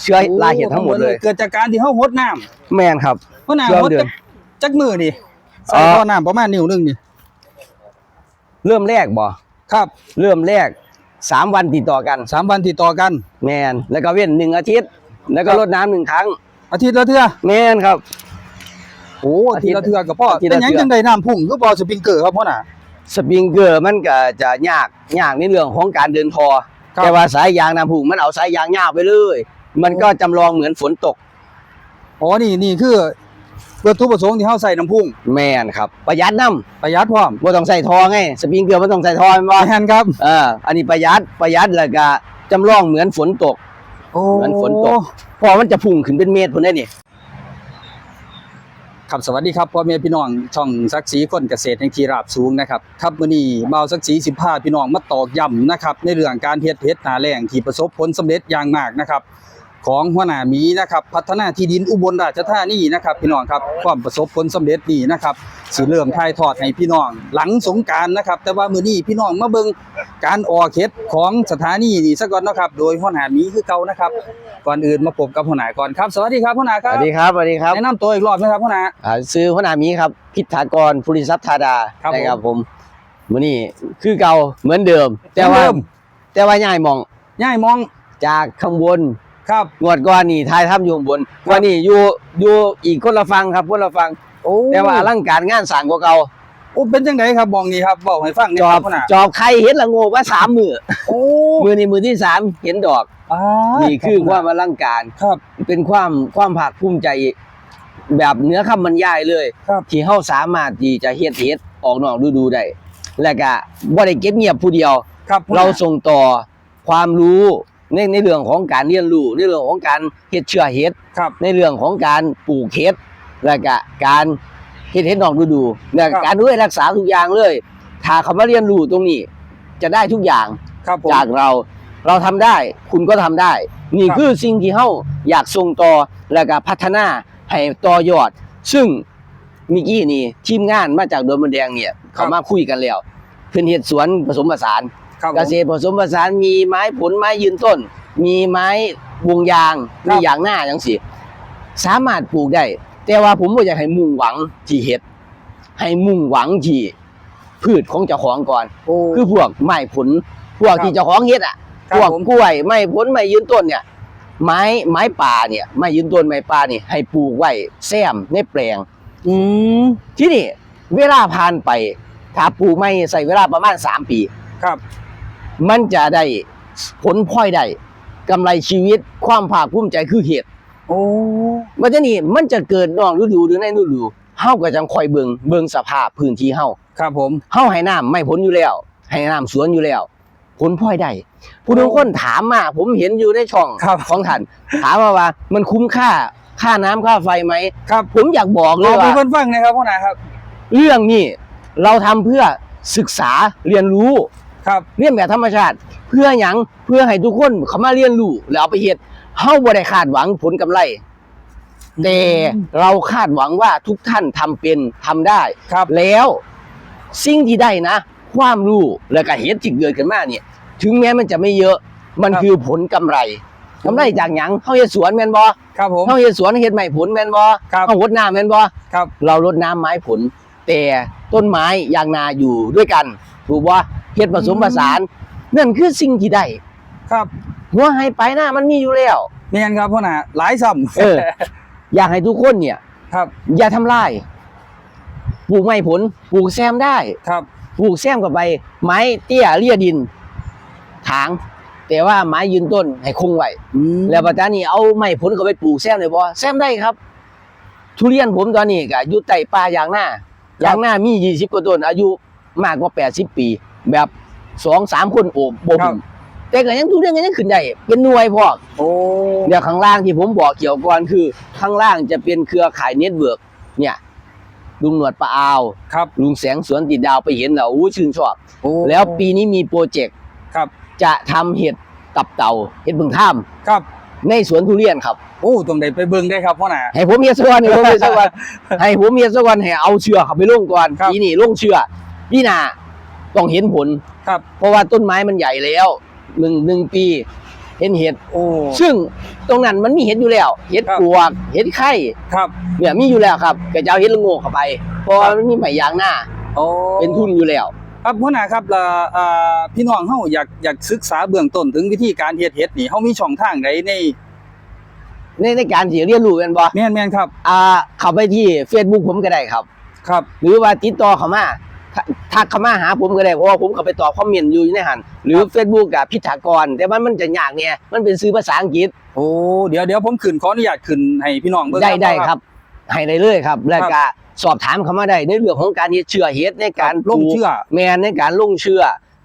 เชื้อราเห็ดทั้งหมดเลยเกิดจากการที่เฮาหดน้ำแม่นครับเพราะน้ำเชื่อหดเดือนจักจักมือนี่ใส่อ๋อท่อน้ำประมาณนิ้วหนึงนี่เริ่มแรกบ่ครับ เริ่มแรกสามวันติดต่อกันสามวันติดต่อกัน แมนแล้วก็เว้นหนึ่งอาทิตย์ แล้วก็ครับรดน้ำหนึ่งครั้ง อาทิตย์ละเทื่อแมนครับโอ้อาทิตย์ละเทื่อก็พออาทิตย์เป็ละนหยังเทื่อจังไดน้ำพุ่งคือบ่สปริงเกอร์ครับพ่อน่ะสปริงเกอร์มันก็จะยากยากในเรื่องของการเดินทอครับแต่ว่าสายยางน้ำผุมันเอาสายยางยาวไปเลย มันก็จำลองเหมือนฝนตกอ๋อนี่นี่คือวัตถุประสงค์ที่เฮาใส่น้ำพุ่งแมนครับ ประหยัดน้ประหยัดพร้อมำบ่ต้องใส่ทอไงสปริงเกอร์มันต้องใส่ทอแม่นบ่แม่นครับเอออันนี้ประหยัดประหยัดแล้วก็จำลองเหมือนฝนตก โอ้เหมือนฝนตกเพอมันจะพุ่งขึ้นเป็นเมตรพุ่นได้นี่ครับสวัสดีครับพ่อแม่พี่น้องช่องศักดิ์ศรีคนเกษตรแห่งที่ราบสูงนะครับครับมื้อนี้บ่าวศักดิ์ศรีสิพาพี่น้องมาตอกย้ำนะครับในเรื่องการเฮ็ดเฮ็ดนาแรงที่ประสบผลสำเร็จอย่างมากนะครับ ของหัวหน้าหมีนะครับพัฒนาที่ดินอุบลราชธานีนะครับ พี่น้องครับความประสบผลสำเร็จนี่นะครับสิเริ่มถ่ายทอดให้พี่น้อง หลังสงกรารนะครับ แต่ว่ามื้อนี้พี่น้องมาเบิ่งการออกเฮ็ดของสถานีนี่ซะก่อนเนาะครับ โดยหัวหน้าหมีคือเก่านะครับ ก่อนอื่นมาพบกับหัวหน้าก่อนครับสวัสดีครับหัวหน้าคสรับวัสดีครับสวัสดีครับแนะนำตัวอีกรอบไหมครับหัวหน้าอ่าซื้อหัวหน้าหมีครับพิธากรภูริทรัพย์ธาดาครับผมนะครับผมมื้อนี้คือเก่าเหมือนเดิม แต่ว่าเหมือนเดิมแต่ว่าย้ายหมองย่ายมองจากข้างบน ครับงวดก่อนนี่ทายถ้ำอยู่ข้างบนครับวันนี้อยู่อยู่อีกคนละฟังครับคนละฟัง โอ้แต่ว่าอลังการงานสร้างกว่าเก่าโอ้เป็นจังไดครับบอกนี่ครับบอกให้ฟังหจนี่อครับบหัวหน้าจอบใครเห็นละโงกว่าสามมือโอ้มือนี้มือที่สามเห็นดอกอ่านี่คือความอลังการ ครับ เป็นความความภาคภูมิใจ แบบเหนื้อคำบรรยายเลย ครับ ที่เฮาสามารถที่จะเฮ็ดเฮ็ดออกนอกฤดูได้และก็บ่ได้เก็บเงียบผู้เดียว ครับหัวหน้เราส่งต่อความรู้ ในในเรื่องของการเรียนรู้ในเรื่องของการเฮ็ดเชื้อเฮ็ดครับ ในเรื่องของการปลูกเฮ็ดและก็การเฮ็ดเฮ็ดนอกฤดูและครับ การดูแลรักษาทุกอย่างเลย ถ้าเขามาเรียนรู้ตรงนี้ จะได้ทุกอย่างครับผม จากเรา เราทำได้คุณก็ทำได้ นี่ครับ คือสิ่งที่เฮาอยากส่งต่อและก็พัฒนาให้ต่อยอด ซึ่งเมิกี้นี่ทีมงานมาจากดอนมันแดงเนี่ยเขามาคุยกันแล้วเพิ่นเฮ็ดสวนผสมผสาน ครับผม เกษตรผสมผสานมีไม้ผลไม้ยืนต้น มีไม้วงยางครัมีบยางหน้าจังสิสามารถปลูกได้ แต่ว่าผมบ่อยากให้มุ่งหวังที่เฮ็ด ให้มุ่งหวังที่พืชของเจ้าของก่อน โอ้ คือพวกไม้ผลพวกครับที่เจ้าของเฮ็ดอะครับพวกผม กล้วยไม้ผลไม้ยืนต้นเนี่ย ไม้ไม้ป่าเนี่ยไม้ยืนต้นไม้ป่านี่ให้ปลูกไว้แซมในแปลง อืมที่นี่เวลาผ่านไป ถ้าปลูกไม้ใส่เวลาประมาณสามปี ครับ มันจะได้ผลพลอยได้กำไรชีวิตความภาคภูมิใจคือเหตุโอ้มันจะนี่มันจะเกิดนอกฤดูหรือในฤดูเฮาก็จังคอยเบิงเบิงสภาพพื้นที่เฮาครับผมเฮาให้น้ำไม่ผลอยู่แล้ว ให้น้ำสวนอยู่แล้ว ผลพลอยได้ผู้ทุกคนถามมาผมเห็นอยู่ในช่องครับของท่านถามมาว่า มันคุ้มค่าค่าน้ำค่าไฟไหมครับ ผมอยากบอกเลลอยงให้ว่าเพิ่นฟังหนะครับหัวหน้าครับ เรื่องนี้เราทำเพื่อศึกษาเรียนรู้ ครับเรียนแบบธรรมชาติ เพื่อหยังเพื่อให้ทุกคนเขามาเรียนรู้แล้วเอาไปเฮ็ดเฮาบ่ได้คาดหวังผลกำไร แต่เราคาดหวังว่าทุกท่านทำเป็นทำได้ ครับ แล้วสิ่งที่ได้นะ ความรู้แล้วก็เฮ็ดที่เกิดขึ้นมาเนี่ย ถึงแม้มันจะไม่เยอะมันครับ คือผลกำไรกำไรจากหยังเฮาเฮ็ดสวนแม่นบ่ครับผม เฮาเฮ็ดสวนเฮ็ดไม้ผลแม่นบ่ครับ เฮารดน้ำแม่นบ่ ครับ เรารดน้ำไม้ผล แต่ ต้นไม้ยางนาอยู่ด้วยกัน ถูกว่าเฮ็ดผสมผสานนั่นคือสิ่งที่ได้ครับหัวให้ไปหน้ามันมีอยู่แล้วแม่นครับหัวหน้าหลายซ้ำเออ อยากให้ทุกคนเนี่ย ครับ อย่าทำลายปลูกไม้ผลปลูกแซมได้ครับปลูกแซมกับไปไม้เตี้ยเลี่ยดินถางแต่ว่าไม้ยืนต้นให้คงไว้อืมแล้วปัจจุบันนี้เอาไม้ผลเข้าไปปลูกแซมเลยบ่แซมได้ครับ ทุเรียนผมตอนนี้ก็อยู่ใต้ป่ายางหน้า ยางหน้ามี20กว่าต้น อายุมากกว่า80ปี แบบสองสามคนโอบบ่ครัมบแต่ก็ยังทุเรียนก็ยังขึ้นได้เป็นหน่วยพอโอ้เดี๋ยวข้างล่างที่ผมบอกเกี่ยวก่อนคือ ข้างล่างจะเป็นเครือข่ายเน็ตเวิร์กเนี่ยลุงหนวดปลาอาวครับลุงแสงสวนติดดาวไปเห็นแล้วอู้ชื่นชอบโอ้แล้วปีนี้มีโปรเจกต์ครับจะทำเห็ดตับเต่าเห็ดบึงท่ามครับ ในสวนทุเรียนครับ โอ้ตรงใดไปเบิ่งได้ครับหัวหน้าให้ผมเฮ็ดสักวันให้ผมเฮ็ดสักวันให้ผมเฮ็ดสักวันให้เอาเชือกเข้าไปลงก่อนครับ ปีนี้ลงเชือกพี่นาต้องเห็นผล ครับ เพราะว่าต้นไม้มันใหญ่แล้วหนึ่งหนึ่งปี เห็นเห็ด โอ้ ซึ่งตรงนั้นมันมีเห็ดอยู่แล้ว เห็ดครับ ปวก เห็ดไข่ครับ เนี่ยมีอยู่แล้วครับก็จะเอาเห็ดละโงกเข้าไป เพราะว่ามันมีไม้ยางหน้า โอ้เป็นทุนอยู่แล้ว ครับหัวหน้าครับแล้วอ่าพี่น้องเฮาอยากอยากศึกษาเบื้องต้นถึงวิธีการเฮ็ดเฮ็ดนี่เฮามีช่องทางใดในในในการที่เรียนรู้กันบ่แม่นแม่นครับ อ่าเข้าไปที่ Facebook ผมก็ได้ครับ ครับ หรือว่าติดต่อเข้ามาทักทักเข้ามาหาผมก็ได้เพราะว่าผมก็ไปตอบคอมเมนต์อยู่ในหันหรือ Facebook กับพิธากร แต่ว่ามันจะยากเนี่ยมันเป็นซื้อภาษาอังกฤษ โอ้เดี๋ยวเดี๋ยวผมขึ้นขออนุญาตขึ้นให้พี่น้องเบิ่งได้ได้ครับ ให้ได้เลยครับ แล้วก็สอบถามเข้ามาได้ในเรื่องของการเฮ็ดเชื่อเฮ็ดในการลงเชื่อปลูกแมนในการลงเชื่อ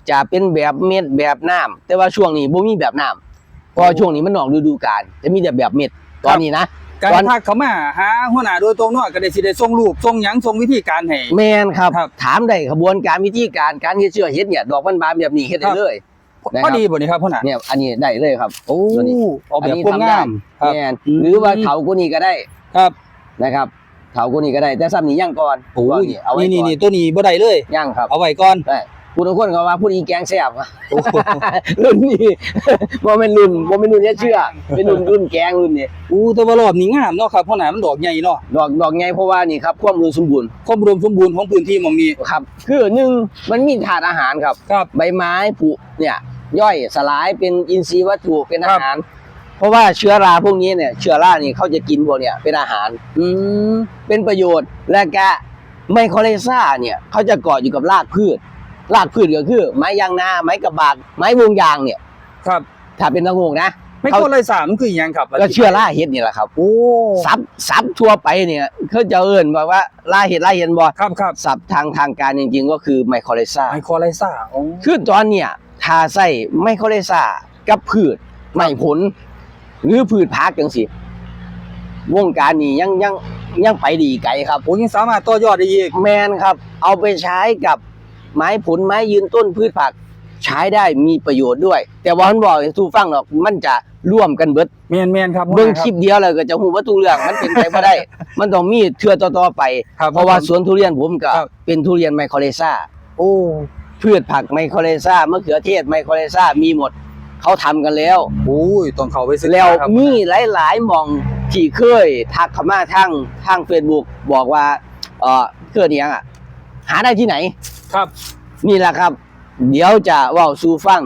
จะเป็นแบบเม็ดแบบน้ำแต่ว่าช่วงนี้บ่มีแบบน้ำเพราะว่าช่วงนี้มันนอกฤดูกาลจะมีแต่แบบเม็ดตอนนี้นะการตอนทักเข้ามาหาหัวหน้าโดยตรงเนาะก็ได้สิได้ส่งรูปส่งหยังส่งวิธีการให้แมนครับครับถามได้ขบวนการวิธีการการเฮ็ดเชื่อเฮ็ดเนี่ยดอกบานๆแบบนี้เฮ็ดครัได้บเลยนะครับพอดีบ่นี่ครับหัวหน้าเนี่ยอันนี้ได้เลยครับโอ้ตัวนี้ออกแบบอันนี้พวงทำได้งามครับแมนอืมหรือว่าเถากูนี่ก็ได้ครับ นะครับเถากูนี่ก็ได้แต่ซ้ำนี้ย่างก่อนโอ้ยเอาไว้นี่ก่นี่อนนี่ตัวนี้บ่ได้เลยย่างครับเอาไว้ก่อนได้ผู้ทุกคนก็ว่าผู้นี้แกงแซ่บโอ้โหรุ่นนี้บ่แม่นรุ่นบ่แม่นรุ่นเนี้เชื่อเป็นรุ่นรุ่นแกงรุ่นนี้อู้แต่ว่ารอบนี้งามเนาะครับหัวหน้ามันดอกใหญ่เนาะดอกดอกไงเพราะว่านี่ครับความอุดมสมบูรณ์ความอุดมสมบูรณ์ของพื้นที่หม่องนี้ครับ คือหนึ่งมันมีถาดอาหารครับครับ ใบไม้ผุเนี่ยย่อยสลายเป็นอินทรีย์วัตถุเป็นอาครับหาร เพราะว่าเชื้อราพวกนี้เนี่ย เชื้อรานี่เขาจะกินพวกเนี่ยเป็นอาหาร อืมเป็นประโยชน์และกะไมโครเลซ่าเนี่ยเขาจะเกาะอยู่กับรากพืชรากพืชก็คือ ไม้ยางนาไม้กระบากไม้วงยางเนี่ย ครับ ถ้าเป็นตะงงนะไม่เขาก็เลยสามมันคือหยังครับก็เชื้อราเห็ดนี่แหละครับโอ้ซับซับทั่วไปเนี่ยเขาจะเอิ่นบอกว่าราเห็ดราเห็ดบ่ครับครับศัพท์ทางทางการจริง ๆ ก็คือไมโครเลซ่าไมโครไลซ่าโอ้คือตอนเนี่ยทาใส่ไมโครเลซ่ากับพืชไม่ผล หรือพืชพักจังสิวงการนี้ยังยังยังไปดีไกลครับโหยังสามารถต่อยอดได้อีกแมนครับ เอาไปใช้กับไม้ผลไม้ยืนต้นพืชผักใช้ได้มีประโยชน์ด้วย แต่ว่ามันบอกให้ทูฟังหรอกมันจะร่วมกันเบิดแม่นแม่นครับเบิ่งคลิปเดียวเลยก็จะหูว่าทุเรื่องมันเป็นไปบ่ได้ มันต้องมีเทื่อต่อๆไปครับเพราะว่าสวนทุเรียนผมก็ครับเป็นทุเรียนไมโครเลซ่าโอ้พืชผักไมโครเลซ่ามะเขือเทศไมโครเลซ่ามีหมด เขาทำกันแล้วโอ้ยต้องเข้าไปศึกษาแล้วครับมีหลายๆหมองที่เคยทักเข้ามาทางทาง Facebook บอกว่า เอ่อเกิดอหยังอะ หาได้ที่ไหน ครับ นี่แหละครับ เดี๋ยวจะเว่าสู่ฟัง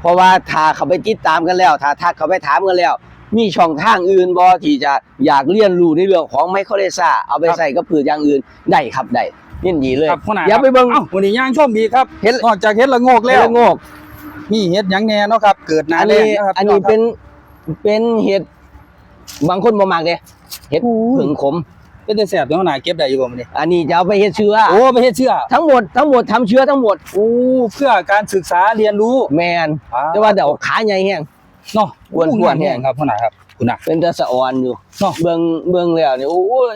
เพราะว่าถ้าเขาไปติดตามกันแล้วถ้าทักเขาไปถามกันแล้ว มีช่องทางอื่นบ่ที่จะอยากเรียนรู้ในเรื่องของไมโครเลซ่าเอาไปใส่กับพืชอย่างอื่นได้ครับได้ยินดีเลยครับหัวหน้าอย่าไปเบิ่งเอ้าวันนี้ย่างชมอีกครับเฮ็ดนอกจากเฮ็ดละโงกแล้แล้ววโงก มีเฮ็ดหยังแหน่เนาะครับ เกิดหนาอันแรนี้งนะครับอันนี้เป็นเป็นเห็ดบางคนบ่มักเด้เห็ดผึ่งขม เป็นแต่แซ่บเดี๋ยวหัวหน้าเก็บได้อยู่บ่มื้อนี้อันนี้จะเอาไปเฮ็ดเชื้อโอ้ไปเฮ็ดเชื่อทั้งหมดทั้งหมดทำเชื้อทั้งหมดโอ้เพื่อการศึกษาเรียนรู้แมนแต่ว่าเดี๋ยวขาใหญ่แห้ง เนาะอ้วนๆโอ้แห้แห้งงครับหัวหน้าครับคุณน่ะ เป็นตะสะออนอยู่เนาะ เบิ่งเบิ่งแล้วนี่โอ้ย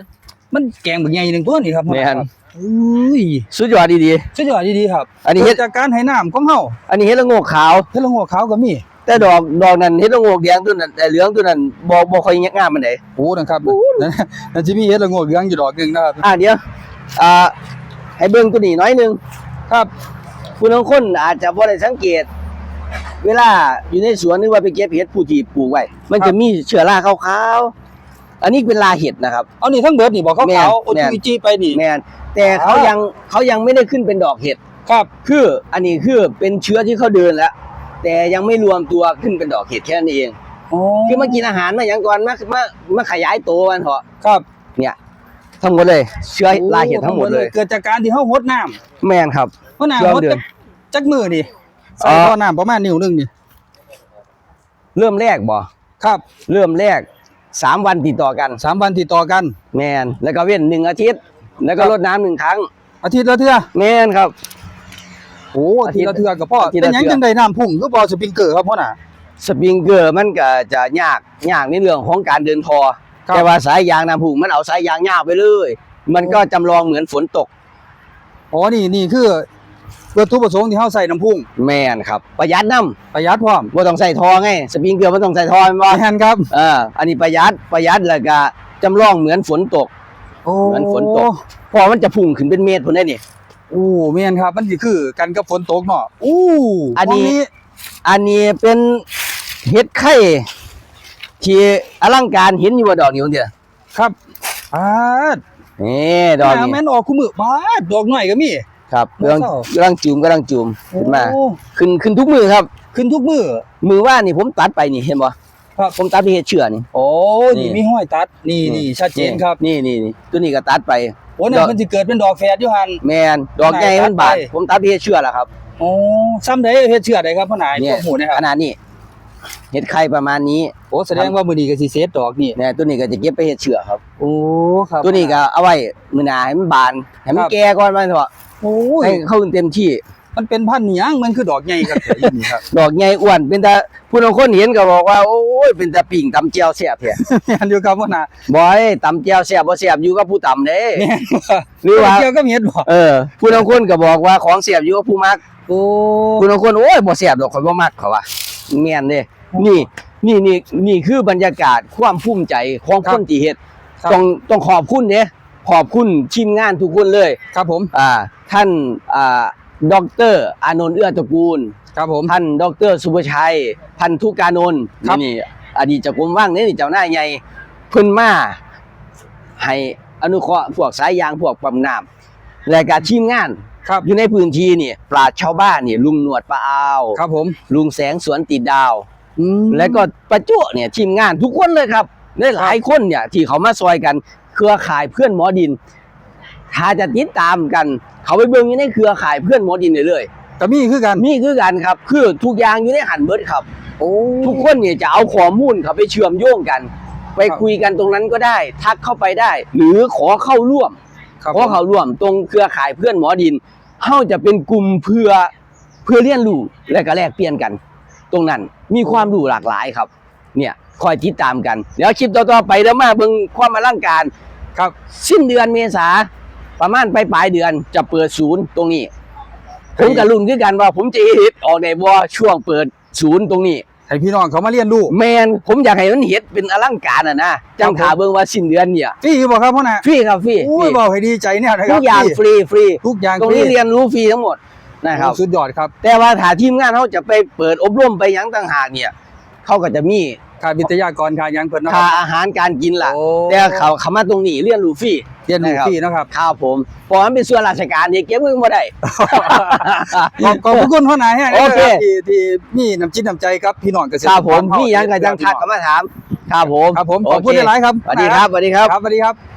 มันแกงบักใหญ่หนึงตัวนี่ครับหัวหน้าแม่นครับ อุ้ยสุดยอดดี สุดยอดดีๆครับอันนี้เฮ็เฮ็ดดจากการให้น้ำของเฮาๆอันนี้เฮ็ดละโงกขาว เฮ็ดละโงกขาวก็มีแต่ดอกดอกนั้นเฮ็ดละโงกแดงตัวนั้นแต่เหลืองตัวนั้นบ่บ่ค่อยงามปานใดโอ้นะครับนั่นนั่นสิมีเฮ็ดละโงกเหลืองอยู่ดอกหนึงนะครับ อะเดี๋ยวอ่าให้เบิ่งตัวนี้น้อยหนึงครับผู้บางคนอาจจะบ่ได้สังเกต เวลาอยู่ในสวนหรือว่าไปเก็บเห็ดผู้ที่ปลูกไว้ มันจะมีเชื้อราขาวๆ อันนี้เป็นราเห็ดนะครับ เอานี่ทั้งเบิดนี่บ่ขาวแม่นขาวโอแม่นจีจีไปนี่ แมนแต่เขายังเขายังไม่ได้ขึ้นเป็นดอกเห็ด ครับ คืออันนี้คือเป็นเชื้อที่เขาเดินแล้ว แต่ยังไม่รวมตัวขึ้นเป็นดอกเห็ดแค่นั้นเองอ๋อคือมากินอาหารมาอย่างก่อนมามามาขยายตัวมันเถอะครับเนี่ย ทั้งหมดเลยเชื้อราเห็ดทั้งหมดเลย เกิดจากการที่เฮาหดน้ำแมนครับ เพราะน้ำเชื่อมหดเดืจัอนกจักมือนี่ใส่อ๋อท่อน้ำประมาณนิ้วหนึงนี่ เริ่มแรกบ่ครับ เริ่มแรก สามวันติดต่อกันสามวันติดต่อกัน แมนแล้วก็เว้นหนึ่งอาทิตย์ แล้วก็ครับรดน้ำหนึ่งครั้ง อาทิตย์ละเทื่อแมนครับ โอ้อาทิตย์ละเทื่อก็พออาทิตย์เป็ละนหยังเทื่อ จังไดน้ำพุ่งคือบ่สปริงเกอร์ครับพ่อน่ะ สปริงเกอร์มันก็จะยากยากในเรื่องของการเดินทอครับ แต่ว่าสายยางน้ำผุมันเอาสายยางยาวไปเลย มันก็จำลองเหมือนฝนตก อ๋อนี่นี่คือ วัตถุประสงค์ที่เฮาใส่น้ำพุ่งแม่นครับ ประหยัดน้ประหยัดพร้อมำบ่ต้องใส่ทอไงสปริงเกอร์มันต้องใส่ทอแม่นบ่แม่นครับเอออันนี้ประหยัดประหยัดแล้วก็จำลองเหมือนฝนตกโอ้เหมือนฝนตกเพอมันจะพุ่งขึ้นเป็นเมตรพุ่นได้นี่โอ้แม่นครับ มันสิคือกันกับฝนตกเนาะอู้อันนี้มงอันนี้เป็นเฮ็ดไข่ที่อลังการเห็นอยู่ว่าดอกนี้เดียวครับอ่านี่ดอกหน้านี้แม่นออกคู่มือบาดดอกหน่อยก็มี ครับกำลังเศร้ากำลังจูมกำลังจูมขึ้นมา โอ้ขึ้นขึ้นทุกมือครับ ขึ้นทุกมือ มือว่านี่ผมตัดไปนี่เห็นบ่ครับ ผมตัดที่เฮ็ดเชื่อนี่ โอ้นี่ นี่มีห้อยตัด นี่นี่ชัดเจนครับนี่นี่นี่ตัวนี้ก็ตัดไป โอ้นั่ดนอกมันจะเกิดเป็นดอกแฝดอยู่หัน แมนดอกใหญ่มันบาดตัดไป ผมตัดที่เฮ็ดเชื่อแล้วครับโอ้ซ้ำได้เฮ็ดเชื่อได้ครับพ่อหนายเนี่ตัยวหมูนะคขรับนาดนี้เฮ็ดไข่ประมาณนี้โอ้แสดงว่ามื้อนี้ก็สิเซตดอกนี่เนี่ยตัวนี้ก็จะเก็บไปเฮ็ดเชื่อครับ โอ้ครับ ตัวนี้ก็เอาไว้มื้อหน้าให้มันบานให้มันครับ แก่ก่อนมันเถอะ โอ้ยให้เข้าเต็มที่ มันเป็นพันธุ์หยังมันคือดอกใหญ่ครับแต่อีนี่ครับดอกใหญ่อ้วนเป็นแต่ผู้บางคนเห็นก็บอกว่าโอ้ยเป็นแต่ปิ่งตำเจียวแซ่บแท้แม่นอยู่ครับพ่อหนาบ่อยตำเจียวแซ่บบ่แซ่บอยู่กับผู้ตำเด้แม่นว่าหรือว่าเกี่ยวกับเฮ็ดบ่เออผู้บางคนก็บอกว่าของแซ่บอยู่กับผู้มักโอ้ผู้บางคนโอ้ยบ่แซ่บดอกข่อยบ่มักเขาว่าแม่นเด้นี่นี่นี่นี่คือบรรยากาศความภูมิใจของคนที่เฮ็ดครับต้องต้องขอบคุณเด้ขอบคุณทีมงานทุกคนเลย ครับผม อ่า ท่านอ่าดอกเตอรอานนท์เอื้อตระกูล ครับผมท่านดอกเตอรสุภชัย พันธุกานนท์ครับนี่อดีตเจากรมว่างนี่นี่เจ้านายใหญ่เพิ่นมาให้อนุเคราะห์พวกสายยางพวกปั๊มน้ำและการทีมงานครับอยู่ในพื้นที่นี่ปราชญ์ชาวบ้านนี่ลุงหนวดปลาอาวครับผมลุงแสงสวนติดดาวอืมและก็ประจุเนี่ยทีมงานทุกคนเลยครับได้หลายคนเนี่ยที่เขามาซอยกัน เครือข่ายเพื่อนหมอดิน ถ้าจะติดตามกัน เขาไปเบิ่งอยู่ในเครือข่ายเพื่อนหมอดินได้เลยก็มีคือกันนี่คือกันครับ คือทุกอย่างอยู่ในหันเบิดครับ โอ้ทุกคนเนี่ยจะเอาข้อมูลเขาไปเชื่อมโยงกัน ไปครับคุยกันตรงนั้นก็ได้ ทักเข้าไปได้ หรือขอเข้าร่วมครับขอเข้าร่วมตรงเครือข่ายเพื่อนหมอดินเฮาจะเป็นกลุ่มเพื่อเพื่อเรียนรู้และก็แลกเปลี่ยนกัน ตรงนั้นมีความรู้หลากหลายครับ เนี่ยคอยติดตามกัน เดี๋ยวคลิปต่อๆไปเดี๋ยวมาเบิ่งความอลังการครับ สิ้นเดือนเมษา ประมาณปลายปลายๆเดือนจะเปิดศูนย์ตรงนี้ ผมกับลุนคือกันว่า ผมจะเฮ็ดออกในบ่ช่วงเปิดศูนย์ตรงนี้ให้พี่น้องเขามาเรียนรู้แมนผมอยากให้มันเฮ็ดเป็นอลังการอะนะจังครับผมถาเบิ่งว่าสิ้นเดือนเนี่ยฟรีบ่ครับพ่อหนาฟรีครับฟรีโอ้ฟยรีบอกให้ดีใจเนี่ยนะคทุรับกอย่างฟรีฟรีทุกอย่างตรงฟรีนี้เรียนรู้ฟรีทั้งหมดนะครับโอ้สุดยอดครับ แต่ว่าถ้าทีมงานเขาจะไปเปิดอบรมไปหยังต่างหากเนี่ยเขาก็จะมี ค่าวิทยากรค่าหยังเพิ่นเนาะค่าอาหารการกินล่ะโอ้ แต่เขาเขามาตรงนี้เรียนรู้ฟรีเรียนรู้นะครับฟรีเนาะครับครับผมเพอมันเป็นส่วนราชการเนี่ยเก็บเงินบ่ได้ ขอบขอบพระคุณพ่อหนายฮะโอเค ที่ที่มีน้ำจิตน้ำใจครับพี่น้องเกษตรครับผมกรเฮามีหยังก็จังทักเข้ามาถามครับผมครับผมขอบคุณโเหลายๆครับสวัสดีครับสวัสดีครับ ครับสวัสดีครับ